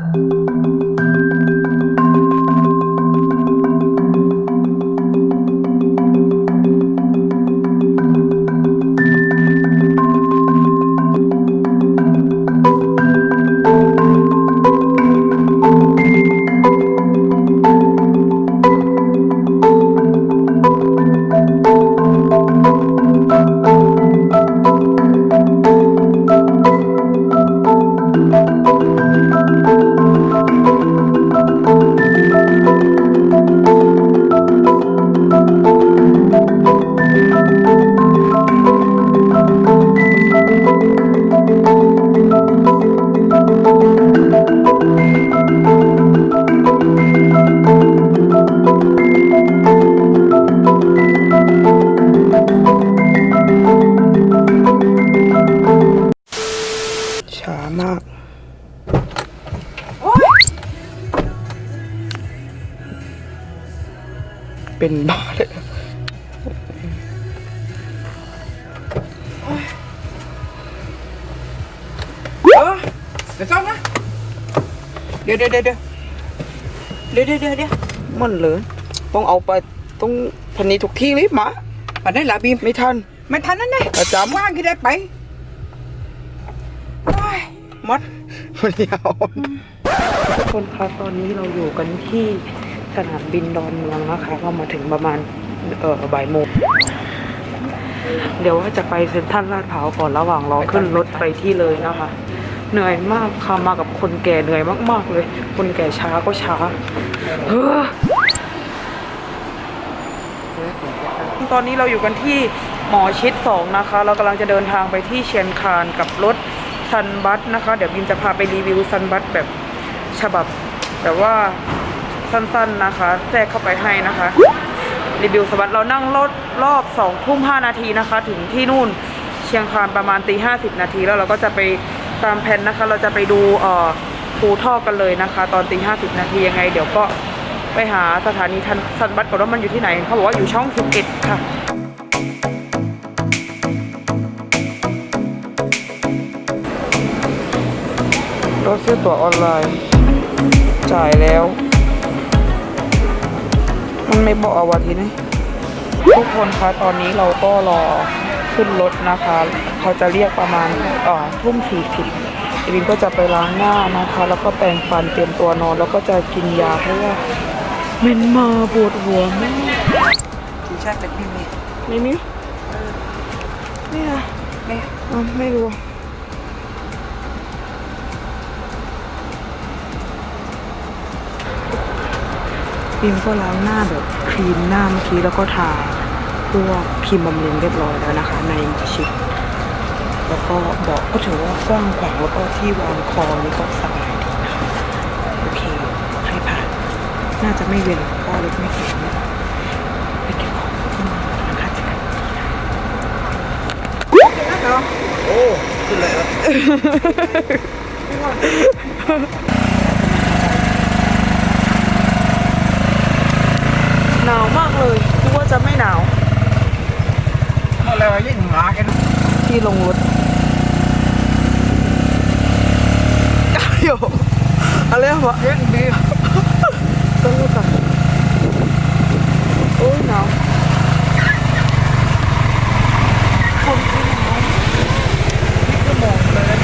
you เดี๋ยวมันเลย ต้องเอาไปต้องพันนี้ทุกที่เลยหมาปัดได้ละบีมไม่ทัน ไม่ทันนั่นแน่ประจำว่างกี่ได้ไปโอ้ยหมดมันยาวทุกคนคะตอนนี้เราอยู่กันที่สนามบินดอนเมืองนะคะก็มาถึงประมาณเออบ่ายโมงเดี๋ยวว่าจะไปเซ็นทรัลลาดพร้าวก่อนระหว่างรอขึ้นรถไปที่เลยนะคะ เหนื่อยมากค่ะมากับคนแก่เหนื่อยมาก ๆ เลย คนแก่ช้าก็ช้า เฮ้อ ตอนนี้เราอยู่กันที่หมอชิดสองนะคะ เรากำลังจะเดินทางไปที่เชียงคานกับรถซันบัสนะคะ เดี๋ยวบิมจะพาไปรีวิวซันบัสแบบฉบับแบบว่าสั้นๆนะคะแทรกเข้าไปให้นะคะ รีวิวสวัสดเรานั่งรถรอบสองทุ่มห้านาทีนะคะ ถึงที่นู่นเชียงคานประมาณตีห้นาทีแล้วเราก็จะไปตามแผนนะคะ เราจะไปดูเอ่อภูทอกกันเลยนะคะ ตอนตีห้นาทียังไง เดี๋ยวก็ ไปหาสถานีทันซันบัสก่อนว่ามันอยู่ที่ไหน เขาบอกว่าอยู่ช่องสิบเอ็ดค่ะราซื้อตั๋วออนไลน์ จ่ายแล้ว มันไม่บอกเอาวันที่ไหนทุกคนคะตอนนี้เราก็รอขึ้นรถนะคะ เขาจะเรียกประมาณอ่อทุ่มสี่สิบวินก็จะไปล้างหน้านะคะ แล้วก็แปรงฟันเตรียมตัวนอน แล้วก็จะกินยาเพราะว่า เมนมาปวดหัวแม่ทีชาติเป็นบีมนี่ไม่มีเนี่ยแม่อะไม่รู้บิมก็ล้างหน้าแบบครีมหน้าเมื่อกี้แล้วก็ทาพวกครีมบำรุงเรียบร้อยแล้วนะคะ ในชิดแล้วก็เบอกก็ถือว่ากว้างขวางแล้วก็ที่วางคอนี่ก็สบาย น่าจะไม่เวียนเพราะรถไม่แข็งไปเก็บของที่มานะคะเจอกันโอ้ขึ้นเลยครับหนาวมากเลยคิดว่าจะไม่หนาวหมดแล้วยิ่งหมากันที่ลงรถเดี๋ยวอะไรวะเย็นบีม ต้องรู้จักโอ้ยหนาวคนที่หนาว ก็มองเลย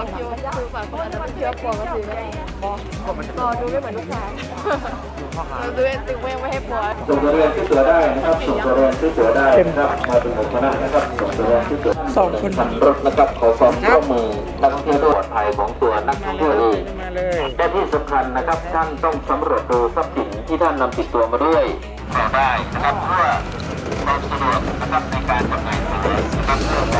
ต่อคิวคือฝั่งคนนั้นเป็นเชื้อปวดก็ถือไม่ได้ต่อดูไม่เหมือนลูกชาเราดูตึงไม่ไม่ให้ปวดส่งตัวเรียนที่ตัวได้นะครับส่งตัวเรียนที่ตัวได้นะครับมาเป็นหมู่คณะนะครับส่งตัวเรียนที่ตัวสองคนขันรถนะครับขอความร่วมมือนักท่องเที่ยวด้วยปลอดภัยของตัวนักท่องเที่ยวเองและที่สำคัญนะครับท่านต้องสำรวจดูทรัพย์สินที่ท่านนำติดตัวมาด้วยต่อได้นะครับเพื่อความสะดวกนะครับในการจำหน่ายตั๋วนะครับ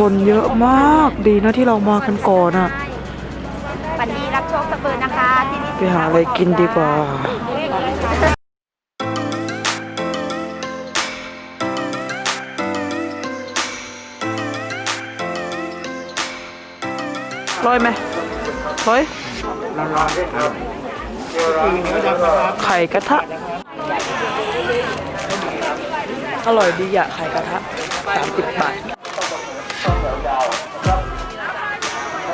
คนเยอะมากดีนะที่เรามากันก่อนอะวันนี้รับโชคสเปิร์นะคะที่นี่ไปหาอะไรกินดีกว่า ร้อยไหมร้อยไข่กระทะ อร่อยดีอะไข่กระทะสามสิบบาท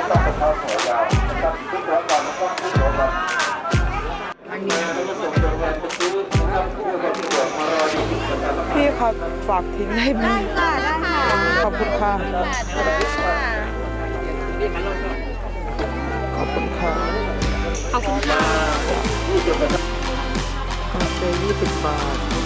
พี่ครับฝากทิ้งได้ไหมขอบคุณค่ะ ขอบคุณค่ะ ขอบคุณค่ะกาแฟยี่สิบบาท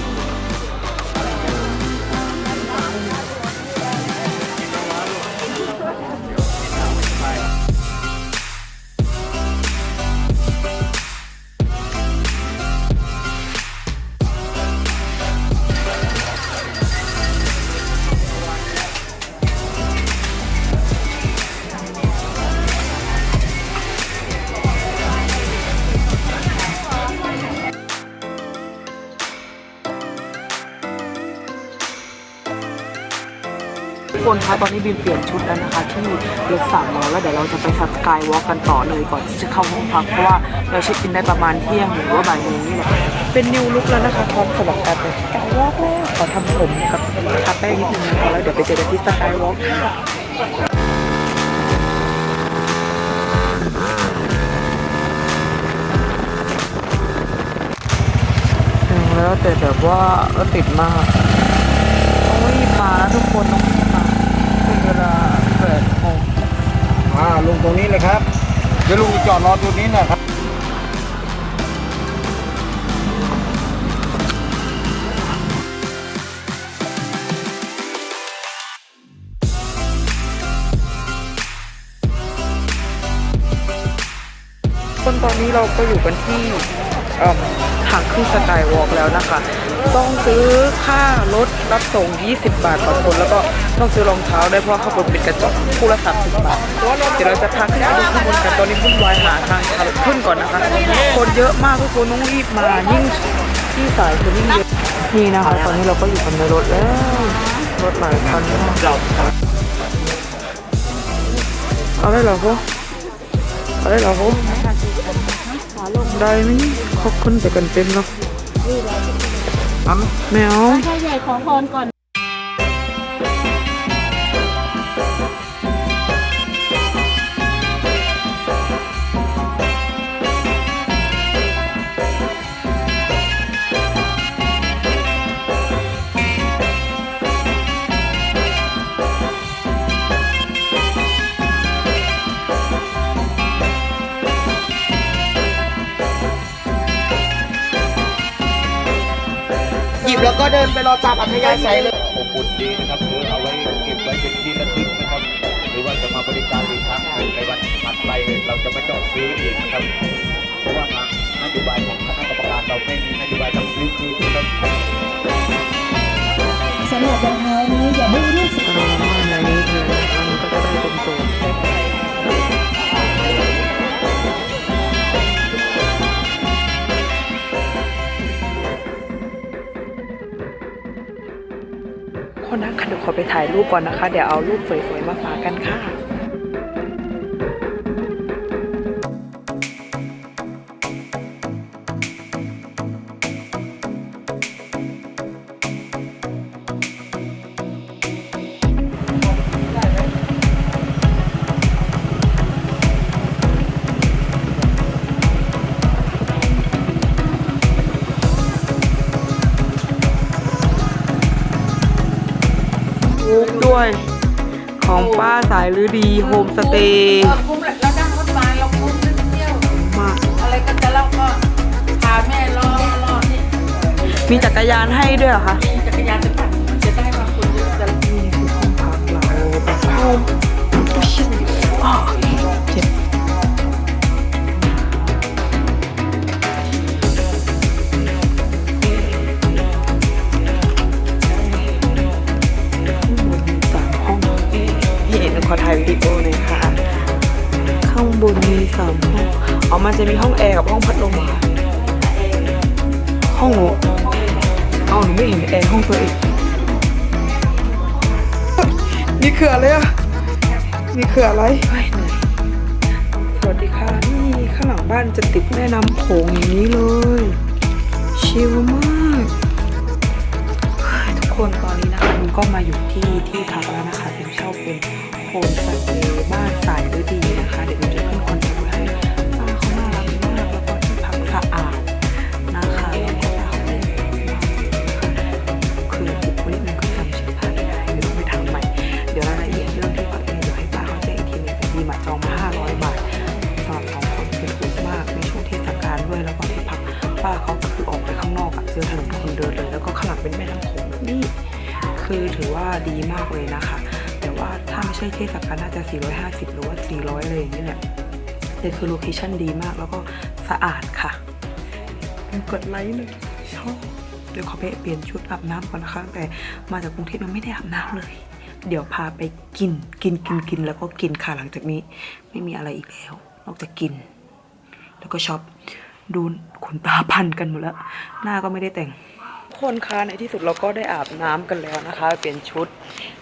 ตอนนี้บีมเปลี่ยนชุดแล้วนะคะ ที่รถสามล้อแล้วเดี๋ยวเราจะไปสกายวอล์กกันต่อเลยก่อนที่จะเข้าห้องพักเพราะว่าเราเช็คอินได้ประมาณเที่ยงหรือว่าบ่ายโมงนี่แหละเป็นนิวลุกแล้วนะคะพร้อมสำหรับการไปสกายวอล์กแล้วขอทำผมกับทาแป้งนิดนึงนะคะแล้วเดี๋ยวไปเจอกันที่สกายวอล์กค่ะถึงแล้วแต่แบบว่ารถติดมากต้องรีบมานะทุกคนต้อง ลาแปดโมงอ่าลงตรงนี้เลยครับ เดี๋ยวลุงจอดรอตรงนี้นะครับคนตอนนี้เราก็อยู่กันที่ ทางขึ้นสกายวอล์กแล้วนะคะ ต้องซื้อค่ารถรับส่ง 20 บาทต่อคน แล้วก็ต้องซื้อรองเท้าได้เพราะข้างบนเป็นกระจกคู่ละ30บาท เดี๋ยวเราจะพาขึ้นไปดูข้างบนกันตอนนี้วุ่นวายหาทางขึ้นก่อนนะคะ คนเยอะมากทุกคนต้องรีบมายิ่งที่สายคนยิ่งเยอะนี่นะคะ ตอนนี้เราก็อยู่กันในรถแล้วรถหลายคันมากเอาได้หรอพวกเอาได้หรอพวก ได้ไหมนี่เขาขึ้นไปกันเต็มแล้วแมวพ่อใหญ่ขอพรก่อน แล้วก็เดินไปรอจับอัธยาศัยเลยอบอุ่นดีนะครับหรือเอาไว้เก็บไว้เป็นที่ระลึกนะครับ หรือว่าจะมาบริการอีกครั้งหนึ่งในวันถัดไปเราจะไม่ต้องซื้ออีกนะครับ เพราะว่าทางนโยบายของคณะกรรมการเราไม่มีนโยบายต้องซื้อคืนนะครับสำหรับรองเท้านี้อย่าดื้อรีบอ่าในนี้คืออันนี้ก็จะได้เป็นตัว คนนั้นคะเดี๋ยวขอไปถ่ายรูปก่อนนะคะ เดี๋ยวเอารูปสวยๆมาฝากกันค่ะ ของป้าสายฤดีโฮมสเตย์คุ้มแหละเรานั่งรถมาเราคุ้มเที่ยว มากอะไรก็จะเล่าก็พาแม่รอรอนี่มีจักรยานให้ด้วยเหรอคะมีจักรยานจะปั่นจะได้มาคนเยอะจะนี่คือห้องพักเราแบบโฮมชิดอ้อเสามห้องอ๋อมันจะมีห้องแอร์กับห้องพัดลมอะค่ะห้องหนูเอาหนูไม่เห็นแอร์ห้องตัวเองนี่คืออะไรอะนี่คืออะไรเฮ้ยเหนื่อยสวัสดีค่ะนี่ข้างหลังบ้านจะติดแม่น้ำโขงอย่างนี้เลย ชิลมากเฮ้ยทุกคนตอนนี้นะคะมันก็มาอยู่ที่ที่พักแล้วนะคะเป็นเช่าเป็นโฮมสเตย์บ้านสายฤดีนะคะเดี๋ยว แต่คือโลเคชั่นดีมากแล้วก็สะอาดค่ะกดไลค์เลยชอบเดี๋ยวขอไปเปลี่ยนชุดอาบน้ำก่อนนะคะ แต่มาจากกรุงเทพยังไม่ได้อาบน้ำเลย เดี๋ยวพาไปกินกินกินกินแล้วก็กินค่ะหลังจากนี้ ไม่มีอะไรอีกแล้ว นอกจากกิน แล้วก็ช็อปดูขนตาพันกันหมดแล้ว หน้าก็ไม่ได้แต่ง คนคะในที่สุดเราก็ได้อาบน้ำกันแล้วนะคะ เปลี่ยนชุด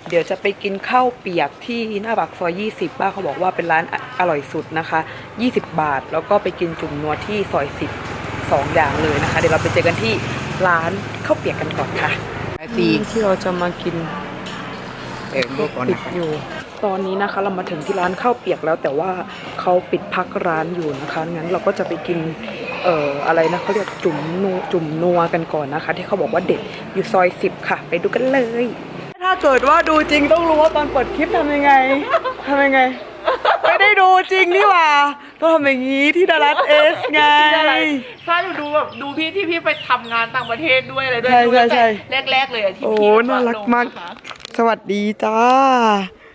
เดี๋ยวจะไปกินข้าวเปียกที่หน้าปากซอย20บ้านเขาบอกว่าเป็นร้านอร่อยสุดนะคะ 20 บาท แล้วก็ไปกินจุ่มนัวที่ซอย10สองอย่างเลยนะคะ เดี๋ยวเราไปเจอกันที่ร้านข้าวเปียกกันก่อนค่ะไอซีที่เราจะมากินเอ็มลูกก่อนปิดนะอยู่ตอนนี้นะคะเรามาถึงที่ร้านข้าวเปียกแล้วแต่ว่าเขาปิดพักร้านอยู่นะคะงั้นเราก็จะไปกิน เอ่ออะไรนะเขาเรียกจุ่มนัวจุ่มนัวกันก่อนนะคะ ที่เขาบอกว่าเด็ดอยู่ซอยสิบค่ะ ไปดูกันเลย ถ้าเกิดว่าดูจริงต้องรู้ว่าตอนเปิดคลิปทำยังไงทำยังไง ไม่ได้ดูจริงนี่หว่าต้องทำอย่างนี้ที่ดารัสเอสไงใช่หนูดูแบบดูพี่ที่พี่ไปทำงานต่างประเทศด้วยอะไรด้วยใช่ดูใช่ตั้งใช่ แต่แรกๆเลยอะที่โอ้พี่น่ารักมากนะคะสวัสดีจ้า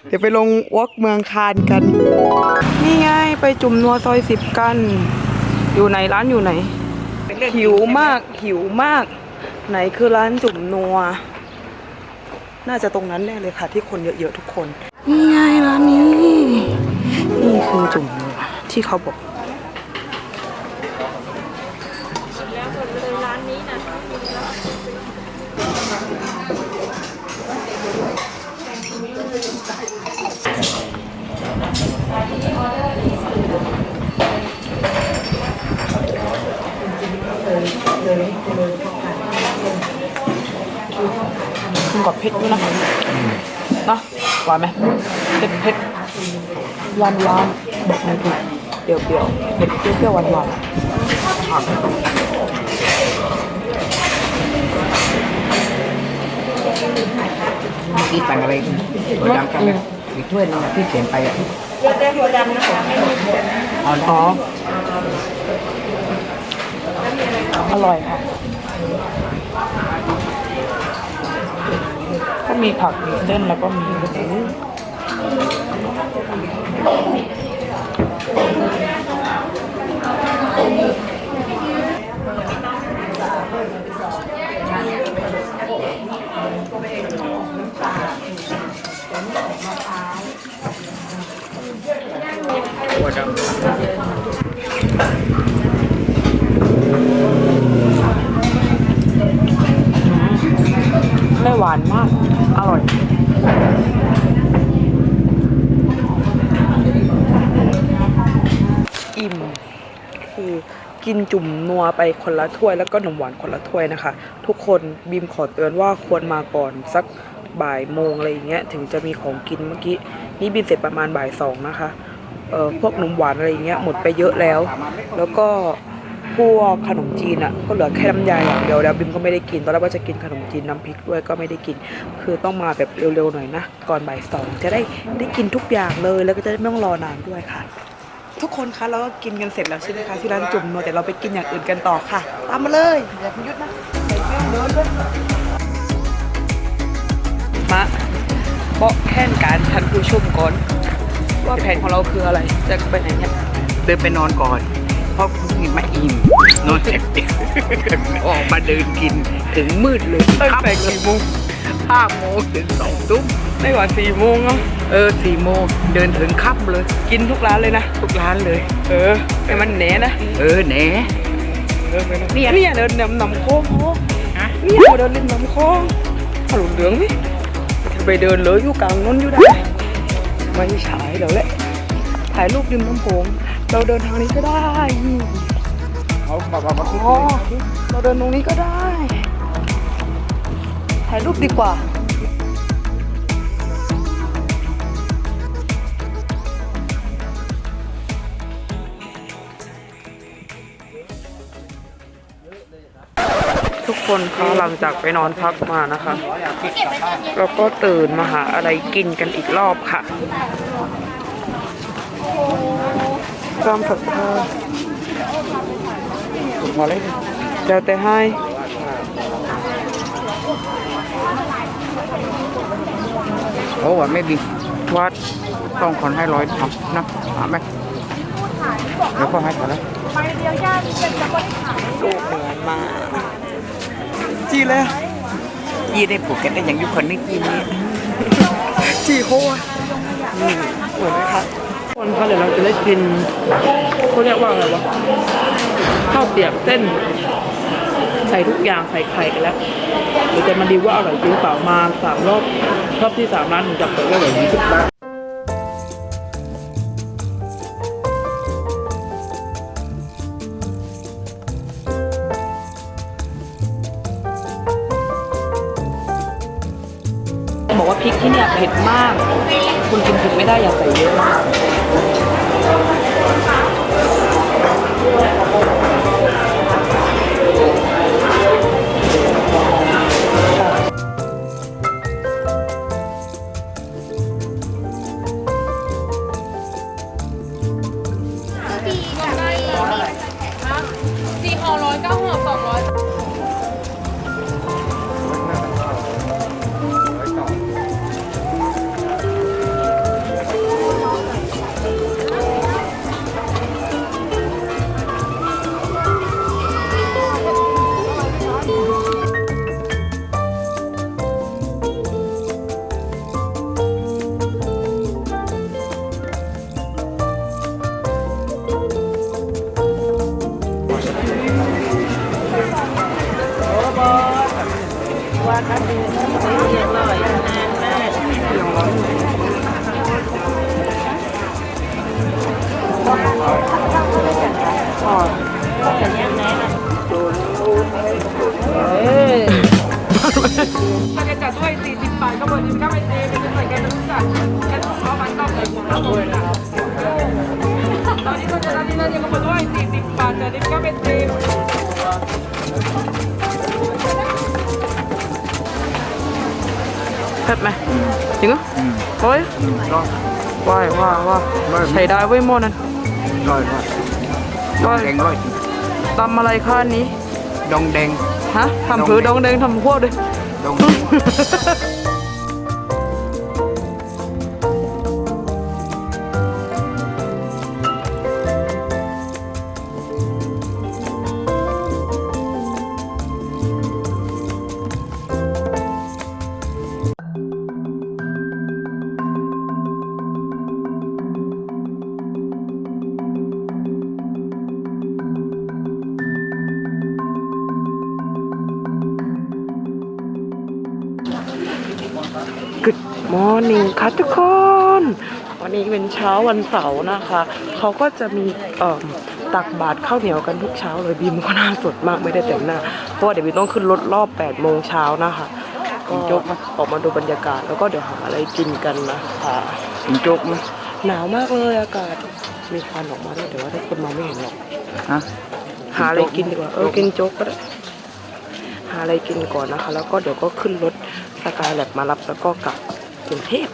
เดี๋ยวไปลงวอล์กเมืองคานกัน นี่ไง ไปจุ่มนัวซอยสิบกัน อยู่ไหนร้านอยู่ไหน หิวมากหิวมาก ไหนคือร้านจุ่มนัว น่าจะตรงนั้นแน่เลยค่ะ ที่คนเยอะๆทุกคน นี่ไงร้านนี้ นี่คือจุ่มนัวที่เขาบอก กินกับเผ็ดด้วยนะเนาะหวานไหมเผ็ดเผ็ดหวานหวานบอกไม่ถูกเปรี้ยวเปรี้ยวเผ็ดเปรี้ยวเปรี้ยวหวานหวานอะที่สั่งอะไรถั่วดำกันไหมอีกถ้วยหนึงอะที่เขียนไปอะอ๋อ อร่อยค่ะ ก็มีผักมีเส้นแล้วก็มีหมู ไม่หวานมาก อร่อย อิ่ม คือกินจุ่มนัวไปคนละถ้วย แล้วก็ขนมหวานคนละถ้วยนะคะ ทุกคนบีมขอเตือนว่าควรมาก่อนสักบ่ายโมงอะไรอย่างเงี้ยถึงจะมีของกินเมื่อกี้ นี่บินเสร็จประมาณบ่ายสองนะคะ เอ่อพวกขนมหวานอะไรอย่างเงี้ยหมดไปเยอะแล้ว แล้วก็ พวกขนมจีนอะก็เหลือแค่น้ำยาอย่างเดียวแล้วบิมก็ไม่ได้กินตอนแรกว่าจะกินขนมจีนน้ำพริกด้วยก็ไม่ได้กิน คือต้องมาแบบเร็วๆหน่อยนะก่อนบ่ายสองจะได้ได้กินทุกอย่างเลยแล้วก็จะไม่ต้องรอนานด้วยค่ะ ทุกคนคะเราก็กินกันเสร็จแล้วใช่ไหมคะที่ร้านจุ่มนัวแต่เราไปกินอย่างอื่นกันต่อค่ะ ตามมาเลยอย่าพยุดนะเพื่องเดินด้วยมาเบาะแค่นการทันผู้ชมก่อน ว่าแผนของเราคืออะไรจะไปไหนเนี่ยเดินไปนอนก่อน เพราะคุณกินไม่อิ่มนอนเสร็จเด็กออกมาเดินกินถึงมืดเลยตั้งค่ำแต่กี่โมงห้าโมงถึงสองทุ่มได้กว่าสี่โมงเนาะเออสี่โมงเดินถึงค่ำเลย กินทุกร้านเลยนะ ทุกร้านเลย เออให้มันแหนนะ เออแหนเนี่ยเนี่ยเดินนำนำโค้งโค้งฮะเนี่ยเดินเล่นนำโค้งถนนเหลืองพี่จะไปเดินเลยอยู่กลางนนอยู่ได้ไม่ฉายเดี๋ยวแหละถ่ายรูปริมน้ำโขง เราเดินทางนี้ก็ได้เขาบอกว่าอ๋อเราเดินตรงนี้ก็ได้ ถ่ายรูปดีกว่าทุกคนคะหลังจากไปนอนพักมานะคะแล้วก็ตื่นมาหาอะไรกินกันอีกรอบค่ะ ความศรัทธามาเลยเดี๋ยวแต่ให้โอ้ว่าไม่ดีวัดต้องคนให้ร้อยเอานะหาไหมเดี๋ยวก็ให้เขาแล้วลูกเหมือนมาจีเลยยี่ได้ผูกกันได้อย่างยุคนนึกยี่นี้จีโคตรอืมเหมือนไหมคะ คนคะเดี๋ยวเราจะได้กินเขาเรียกว่าอะไรวะข้าวเปียกเส้น ใส่ทุกอย่างใส่ไข่กันแล้วเดี๋ยวจะมาดีว่าอร่อยจริงเปล่ามาสามรอบรอบที่สามร้านหนูจับเปิดก็อร่อยยี่สิบบาทบอก ว่าพริกที่เนี่ยเผ็ดมาก คุณกินเผ็ดไม่ได้อย่าใส่เยอะมาก ก็เบอร์นี้ก็ไม่เจเป็นใส่แกจะรู้จักแกต้องเอาบัตรต้องใส่หมวกแล้วเลยนะตอนนี้ก็จะร้านนี้แล้วยังก็เปิดด้วย40บาทแต่นี่ก็เป็นเจเผ็ดไหมจริงเหรอเฮ้ยก็ว้ายว้าว้าใช้ได้เว้ยโมนั่นร้อยร้อยว้ายแดงร้อยตำอะไรค่านี้ดองแดงฮะทำผือดองแดงทำพวกด้วยดองแดง morning ค่ะทุกคน วันนี้เป็นเช้าวันเสาร์นะคะ เขาก็จะมีเอ่อตักบาตรข้าวเหนียวกันทุกเช้าเลยบีมก็หน่าสดมากไม่ได้แต่งหน้า เพราะว่าเดี๋ยวบีมต้องขึ้นรถรอบ8โมงเช้านะคะก็ออกมาดูบรรยากาศแล้วก็เดี๋ยวหาอะไรกินกันนะคะกินโจ๊กไหมหนาวมากเลยอากาศมีควันออกมาด้วยแต่ว่าทุกคนมองไม่เห็นหรอกฮะหาอะไรกินดีกว่าเออกินโจ๊กก็ได้หาอะไรกินก่อนนะคะ แล้วก็เดี๋ยวก็ขึ้นรถสกายแลบมารับแล้วก็กลับ กรุงเทพ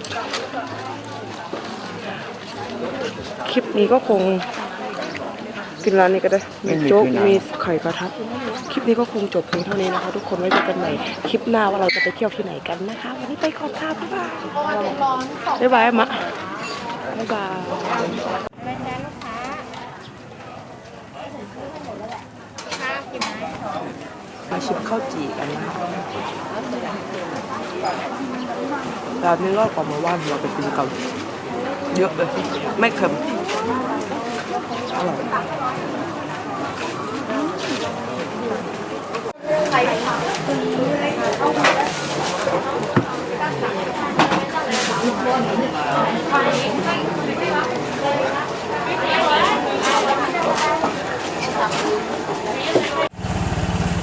คลิปนี้ก็คงกินร้านนี้ก็ได้มีโจ๊กมีไข่กระทะคลิปนี้ก็คงจบเพียงเท่านี้นะคะ ทุกคนไว้เจอกันใหม่คลิปหน้าว่าเราจะไปเที่ยวที่ไหนกันนะคะ วันนี้ไปก่อนค่ะบ๊ายบายบ๊ายบายมะบ๊ายบายมาชิมข้าวจี่กันนะคะ ร้านนี้ก็กว่ามาว่านเราไปกินกันเยอะเลย ไม่เค็มอร่อย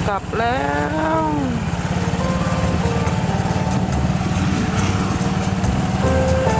กลับแล้ว Bye.